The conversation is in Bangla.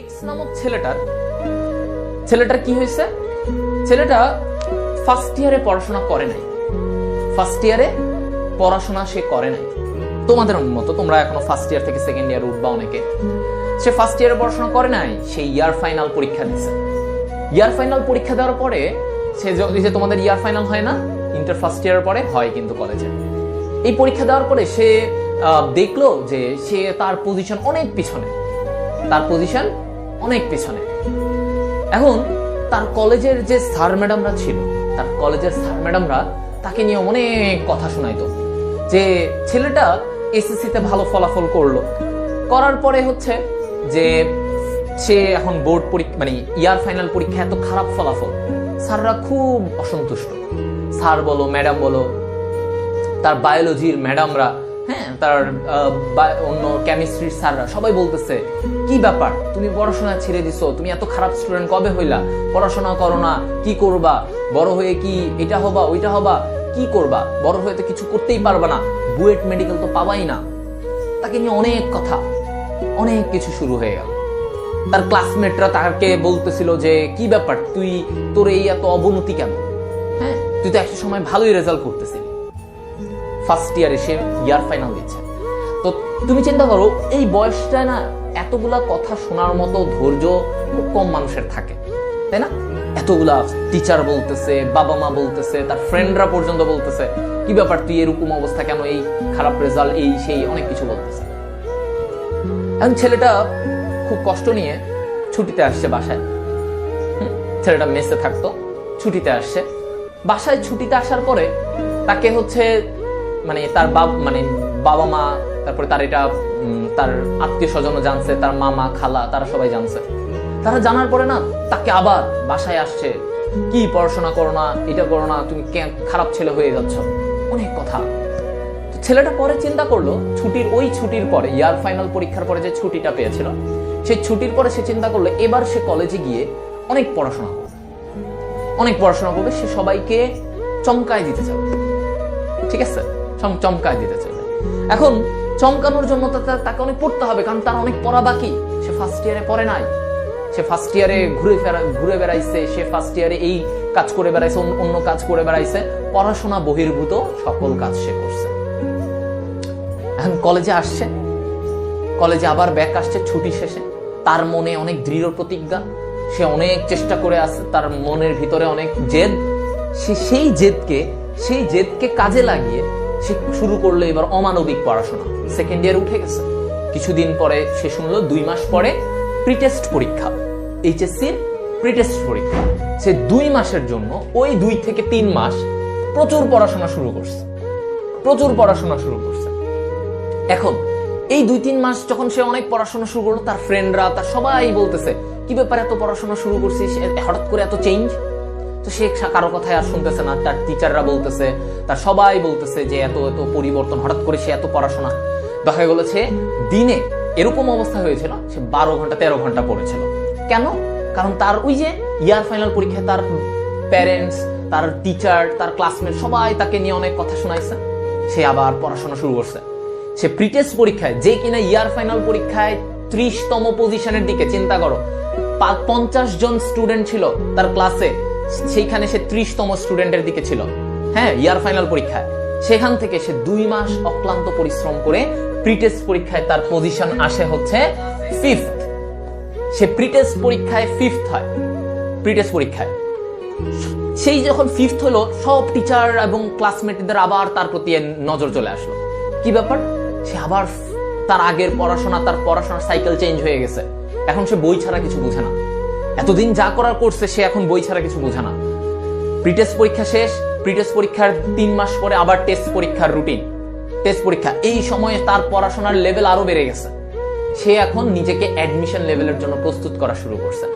এক্স নামক ছেলেটার ছেলেটার কি হয়েছে? ছেলেটা ফার্স্ট ইয়ারে পড়াশোনা করে নাই। ফার্স্ট ইয়ারে পড়াশোনা সে করে নাই। তোমাদের মতো তোমরা এখনও ফার্স্ট ইয়ার থেকে সেকেন্ড ইয়ার উঠবা অনেকে। সে ফার্স্ট ইয়ারে পড়াশোনা করে নাই, সে ইয়ার ফাইনাল পরীক্ষা ইয়ার ফাইনাল পরীক্ষা দেওয়ার পরে সে যে তোমাদের ইয়ার ফাইনাল হয় না ইন্টার ফার্স্ট ইয়ারের পরে হয় কিন্তু কলেজে এই পরীক্ষা দেওয়ার পরে সে দেখল যে সে তার পজিশন অনেক পিছনে। তার পজিশন অনেক পিছনে। এখন তার কলেজের যে স্যার ম্যাডামরা ছিল, তার কলেজের স্যার ম্যাডামরা তাকে নিয়ে অনেক কথা শোনাইতো, যে ছেলেটা এসএসসিতে ভালো ফলাফল করল। করার পরে হচ্ছে যে সে এখন বোর্ড পরীক্ষা মানে ইয়ার ফাইনাল পরীক্ষা এত খারাপ ফলাফল, স্যাররা খুব অসন্তুষ্ট। স্যার বলো, ম্যাডাম বলো, তার বায়োলজির ম্যাডামরা হ্যাঁ তার অন্য কেমিস্ট্রির স্যাররা সবাই বলতেছে, কি ব্যাপার? তুমি পড়াশোনা ছেড়ে দিছো, তুমি এত খারাপ স্টুডেন্ট কবে হইলা? পড়াশোনা করো না, কি করবা? বড় হয়ে কি এটা হবা, ওইটা হবা? কি করবা? বড় হয়ে তো কিছু করতেই পারবা না, বুয়েট মেডিকেল তো পাবাই না। তাকে নিয়ে অনেক কথা, অনেক কিছু শুরু হয়ে গেল। তার ক্লাসমেটরা তাকে বলতেছিল যে, কি ব্যাপার? তুই, তোর এই এত অবনতি কেন? হ্যাঁ তুই তো একটা সময় ভালোই রেজাল্ট করতেছিলি ফার্স্ট ইয়ারে সে ইয়ার ফাইনাল দিচ্ছে। তো তুমি চিন্তা করো, এই বয়সটা না এতগুলা কথা শোনার মতো ধৈর্য খুব কম মানুষের থাকে, তাই না? এতগুলা টিচার বলতেছে, বাবা মা বলতেছে, তার ফ্রেন্ডরা পর্যন্ত বলতেছে, কি ব্যাপার, তুই এরকম অবস্থা কেন? এই খারাপ রেজাল্ট এই, সেই, অনেক কিছু বলতেছে। এখন ছেলেটা খুব কষ্ট নিয়ে ছুটিতে আসছে বাসায়। ছেলেটা মেসে থাকতো, ছুটিতে আসছে। বাসায় ছুটিতে আসার পরে তাকে হচ্ছে মানে তার বাব মানে বাবা মা তারপরে তার এটা তার আত্মীয় স্বজনও জানছে, তার মামা, খালা, তারা সবাই জানছে। তারা জানার পরে না, তাকে আবার বাসায় আসছে। কি পড়াশোনা করো না, এটা করো না, তুমি খারাপ ছেলে হয়ে যাচ্ছ? অনেক কথা। ছেলেটা পরে চিন্তা করল, ছুটির ওই ছুটির পরে, ইয়ার ফাইনাল পরীক্ষার পরে যে ছুটিটা পেয়েছিল, সেই ছুটির পরে সে চিন্তা করল, এবার সে কলেজে গিয়ে অনেক পড়াশোনা করবে। অনেক পড়াশোনা করবে, সে সবাইকে চমকায় দিতে চাবে ঠিক আছে? চমকায় দিতে চাইবে। এখন চমকানোর জন্য তাকে অনেক পড়তে হবে, কারণ তার অনেক পড়া বাকি। সে ফার্স্ট ইয়ারে পড়ে নাই। সে ফার্স্ট ইয়ারে ঘুরে ফেরা, ঘুরে বেড়াইছে, সে ফার্স্ট ইয়ারে এই কাজ করে বেড়াইছে, অন্য- কাজ করে বেড়াইছে। পড়াশোনা বহির্ভূত সকল কাজ সে করছে। এখন কলেজে আসছে। কলেজে আবার ব্যাক আসছে ছুটি শেষে। তার মনে অনেক দৃঢ় প্রতিজ্ঞা। সে অনেক চেষ্টা করে আসছে তার মনের ভিতরে অনেক জেদ। সে সেই জেদকে সেই জেদকে কাজে লাগিয়ে সে শুরু করল এবার অমানবিক পড়াশোনা। সেকেন্ড ইয়ার উঠে গেছে। কিছুদিন পরে সে শুনলো, দুই মাস পরে প্রিটেস্ট পরীক্ষা। এইচএসসির প্রিটেস্ট পরীক্ষা। সে দুই মাসের জন্য ওই দুই থেকে তিন মাস প্রচুর পড়াশোনা শুরু করছে। প্রচুর পড়াশোনা শুরু করছে। এখন, এই দুই তিন মাস যখন সে অনেক পড়াশোনা শুরু করল, তার ফ্রেন্ডরা তার সবাই বলতেছে, কি ব্যাপারে এত পড়াশোনা শুরু করছিস? হঠাৎ করে এত চেঞ্জ তো সে কারও কথায় আর শুনতেছে না। তার টিচাররা বলতেছে, তার সবাই বলতেছে যে এত এত পরিবর্তন, হঠাৎ করে সে এত পড়াশোনা। দেখা গেল সে দিনে এরকম অবস্থা হয়েছিল, সে বারো ঘণ্টা, তেরো ঘণ্টা পড়েছিল। কেন? কারণ তার ওই যে ইয়ার ফাইনাল পরীক্ষায় তার প্যারেন্টস তার টিচার তার ক্লাসমেট সবাই তাকে নিয়ে অনেক কথা শোনাইছে। সে আবার পড়াশোনা শুরু করছে। সে প্রিটেস্ট পরীক্ষায়, যে কিনা ইয়ার ফাইনাল পরীক্ষায় ত্রিশতম পজিশনের দিকে, চিন্তা করো পঞ্চাশ জন স্টুডেন্ট ছিল তার ক্লাসে সেইখানে সে ত্রিশতম স্টুডেন্টের দিকে ছিল। হ্যাঁ ইয়ার ফাইনাল পরীক্ষায়। সেখান থেকে সে দুই মাস অক্লান্ত পরিশ্রম করে প্রিটেস্ট পরীক্ষায় তার পজিশন আসে হচ্ছে ফিফথ সে প্রিটেস্ট পরীক্ষায় ফিফথ হয়, প্রিটেস্ট পরীক্ষায়। সেই যখন ফিফথ হলো, সব টিচার এবং ক্লাসমেটদের আবার তার প্রতি নজর চলে আসলো। কি ব্যাপার? সে আবার তার আগের পড়াশোনা, তার পড়াশোনার সাইকেল চেঞ্জ হয়ে গেছে। এখন সে বই ছাড়া কিছু বুঝে না। এতদিন যা করার করছে, সে এখন বই ছাড়া কিছু বোঝে না। প্রিটেস্ট পরীক্ষা শেষ প্রিটেস্ট পরীক্ষার তিন মাস পরে আবার টেস্ট পরীক্ষার রুটিন টেস্ট পরীক্ষা, এই সময়ে তার পড়াশোনার লেভেল আরও বেড়ে গেছে। সে এখন নিজেকে অ্যাডমিশন লেভেলের জন্য প্রস্তুত করা শুরু করছে।